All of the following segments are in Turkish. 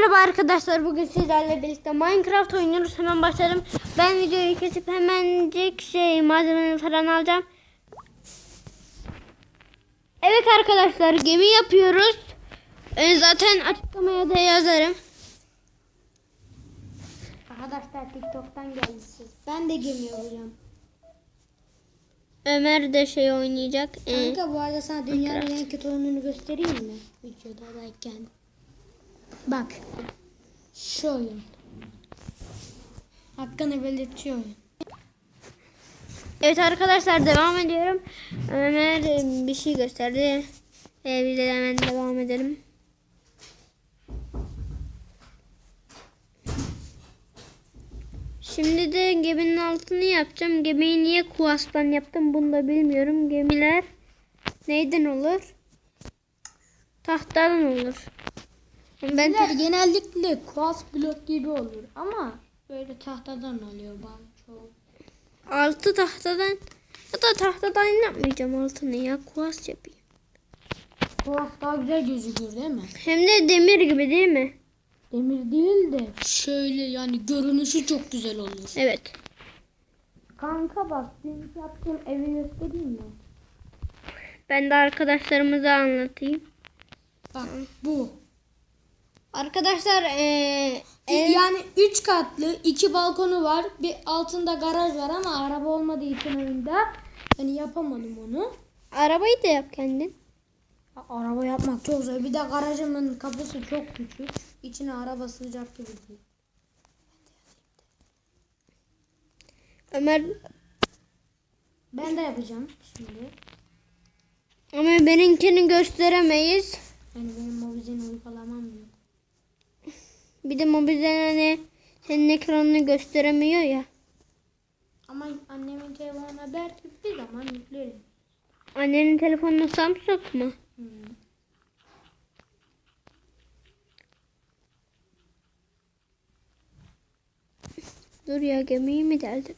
merhaba arkadaşlar. Bugün sizlerle birlikte Minecraft oynuyoruz. Hemen başlayalım. Ben videoyu kesip hemencik şey malzemeleri falan alacağım. Evet arkadaşlar gemi yapıyoruz. Ee, zaten açıklamaya da yazarım. Arkadaşlar TikTok'tan geldi siz. Ben de gemi yapacağım. Ömer de şey oynayacak. Ee, Kanka bu arada sana dünyanın en kötü oyununu göstereyim mi? Videodayken. Bak. Oyun. Hakkını belirtiyor oyun. evet arkadaşlar devam ediyorum. Ömer e, bir şey gösterdi. Ee, hemen devam edelim. Şimdi de geminin altını yapacağım. Gemiyi niye kuastan yaptım bunu da bilmiyorum. Gemiler neyden olur? Tahtadan olur. Ben Bunlar genellikle kuas blok gibi olur ama böyle tahtadan oluyor bazı çoğu. altı tahtadan ya da tahtadan yapmayacağım altını ya kuas yapayım. Kuas daha güzel gözüküyor değil mi? Hem de demir gibi değil mi? Demir değil de şöyle yani görünüşü çok güzel olur. Evet. Kanka bak dün yaptığım evi göstereyim mi? Ben de arkadaşlarımıza anlatayım. Bak bu. Arkadaşlar eee Yani 3 katlı, iki balkonu var. Bir altında garaj var ama araba olmadığı için oyunda yani yapamadım onu. arabayı da yap kendin. Araba yapmak çok zor. Bir de garajımın kapısı çok küçük. İçine araba sığacak gibi değil. Ömer Ben de yapacağım şimdi. ama benimkini gösteremeyiz. Yani benim mobizin uygulamam. Bir de mobilden hani senin ekranını gösteremiyor ya. Ama annemin telefonuna der bir zaman yüklerim. Annenin telefonu Samsung mu? Hmm. Dur ya gemiyi mi deldim?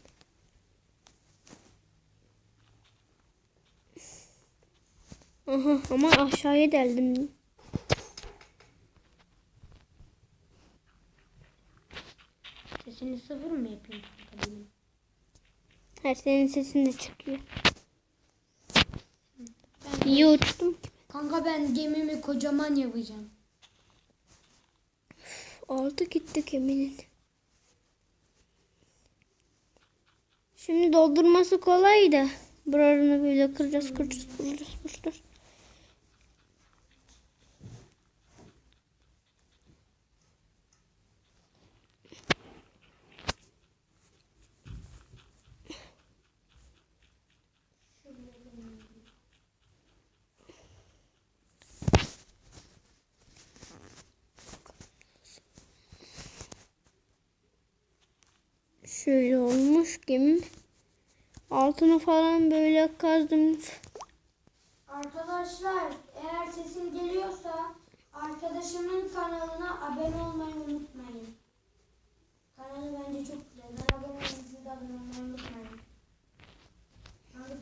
Aha ama aşağıya deldim. Sesini sıfır mı yapayım? Her senin sesin de çıkıyor. İyi uçtum. Kanka ben gemimi kocaman yapacağım. Aldı gitti geminin. Şimdi doldurması kolay da. Buralarını böyle kıracağız, kıracağız, kıracağız, kıracağız. Şöyle olmuş gemim. Altını falan böyle kazdım. Arkadaşlar eğer sesim geliyorsa arkadaşımın kanalına abone olmayı unutmayın. Kanalı bence çok güzel. Ben abone olmayı abone olmayı unutmayın.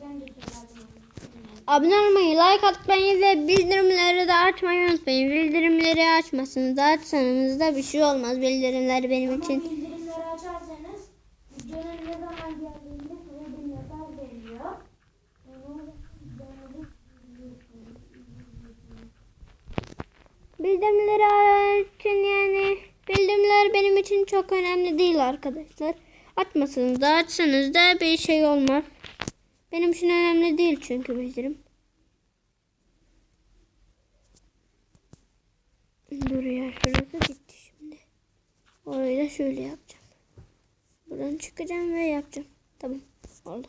Ben de. Abone olmayı, like atmayı ve bildirimleri de açmayı unutmayın. Bildirimleri açmasınız. Açsanız da bir şey olmaz. Bildirimler benim Ama için. açarsanız videonun ne zaman geldiğini size bir mesaj veriyor. Bildirimleri açın yani. Bildirimler benim için çok önemli değil arkadaşlar. Açmasanız da açsanız da bir şey olmaz. Benim için önemli değil çünkü bildirim. Dur ya şurası bitti şimdi. Orayı da şöyle yapacağım. Buradan çıkacağım ve yapacağım. Tamam oldu.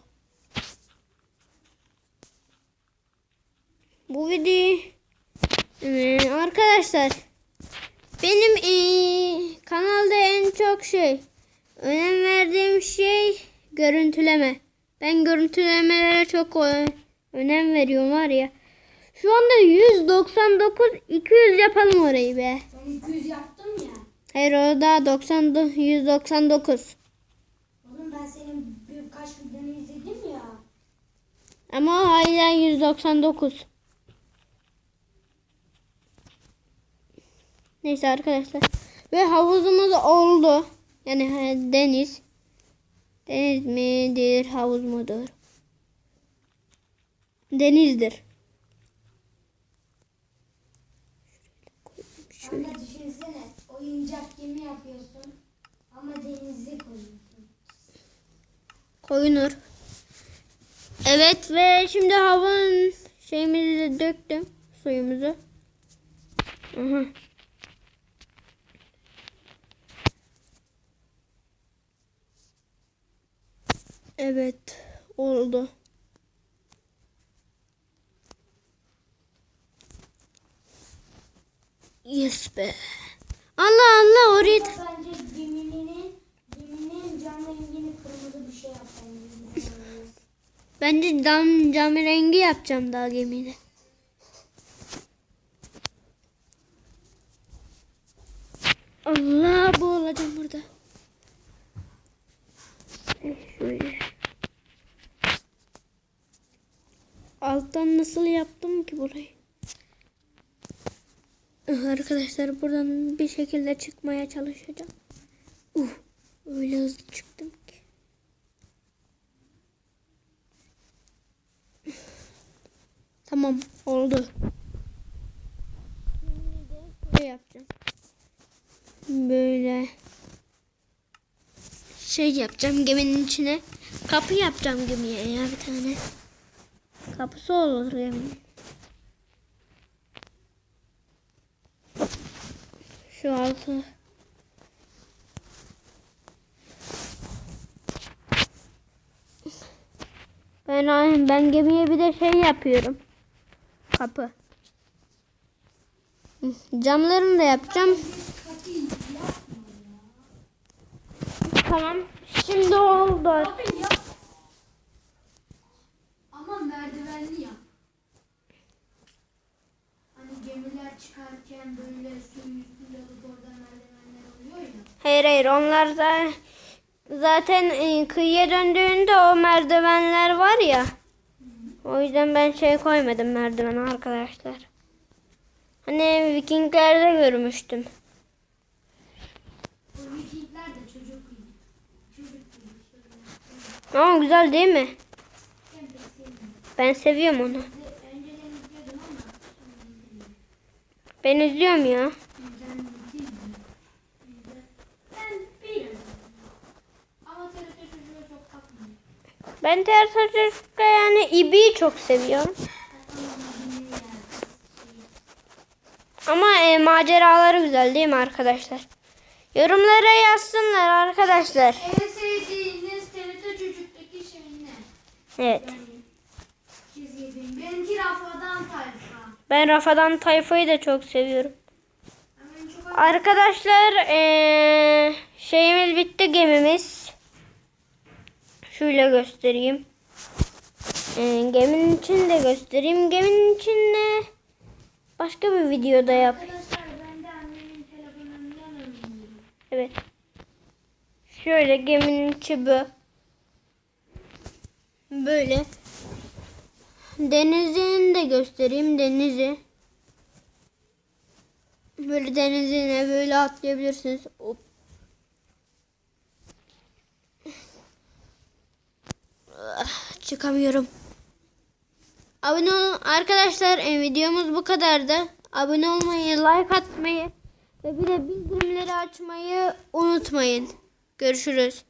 Bu video ee, arkadaşlar benim ee, kanalda en çok şey önem verdiğim şey görüntüleme. Ben görüntülemelere çok ö- önem veriyorum var ya. Şu anda 199 200 yapalım orayı be. Ben 200 yaptım ya. Hayır o da 90 199. Senin birkaç videonu izledim ya. Ama hala 199. Neyse arkadaşlar. Ve havuzumuz oldu. Yani deniz. Deniz midir, havuz mudur? Denizdir. Şöyle. Ama düşünsene oyuncak gemi yapıyorsun ama denize koyuyorsun. Koyunur. Evet ve şimdi havun şeyimizi de döktüm. Suyumuzu. Aha. Evet. Oldu. Yes be. Allah Allah orayı da- Ama bence geminin geminin cam rengini kırmızı bir şey yapmamız Bence cam, cam rengi yapacağım daha gemide. Allah boğulacağım burada. Eh, Şöyle. Alttan nasıl yaptım ki burayı? Ah, Arkadaşlar buradan bir şekilde çıkmaya çalışacağım. Uh, öyle hızlı çıktım Tamam oldu. Şimdi de şöyle yapacağım. Böyle şey yapacağım geminin içine. Kapı yapacağım gemiye ya bir tane. Kapısı olur geminin. Şu altı. Ben ben gemiye bir de şey yapıyorum. Kapı. Camlarını da yapacağım. Tamam. Şimdi oldu. Abi yap. Ama merdivenli yap. Hani gemiler çıkarken böyle suyun üstünde alıp orada merdivenler oluyor ya. Hayır hayır onlar da zaten e, kıyıya döndüğünde o merdivenler var ya. O yüzden ben şey koymadım merdiven arkadaşlar. Hani Vikinglerde görmüştüm. Vikingler çocuk güzel değil mi? Ben seviyorum onu. Ben izliyorum ya. Önceden izliyordum. Ben bilmiyorum. Ama TRT çocuğa çok bakmıyorum. Ben diğer çocukta yani İbi'yi çok seviyorum. Ama e, maceraları güzel değil mi arkadaşlar? Yorumlara yazsınlar arkadaşlar. En sevdiğiniz TRT çocuktaki şey ne? Evet. Benimki Rafadan Tayfa. Ben Rafadan Tayfa'yı da çok seviyorum. Çok Arkadaşlar e, şeyimiz bitti gemimiz. Şöyle göstereyim. E, geminin içini de göstereyim. Geminin içinde başka bir videoda yap. Evet. Şöyle geminin içi bu. Böyle. Denizini de göstereyim denizi. Böyle denizine böyle atlayabilirsiniz. Hop. Çıkamıyorum. Abone olun arkadaşlar. e, videomuz bu kadardı. Abone olmayı, like atmayı ve bir de bildirimleri açmayı unutmayın. Görüşürüz.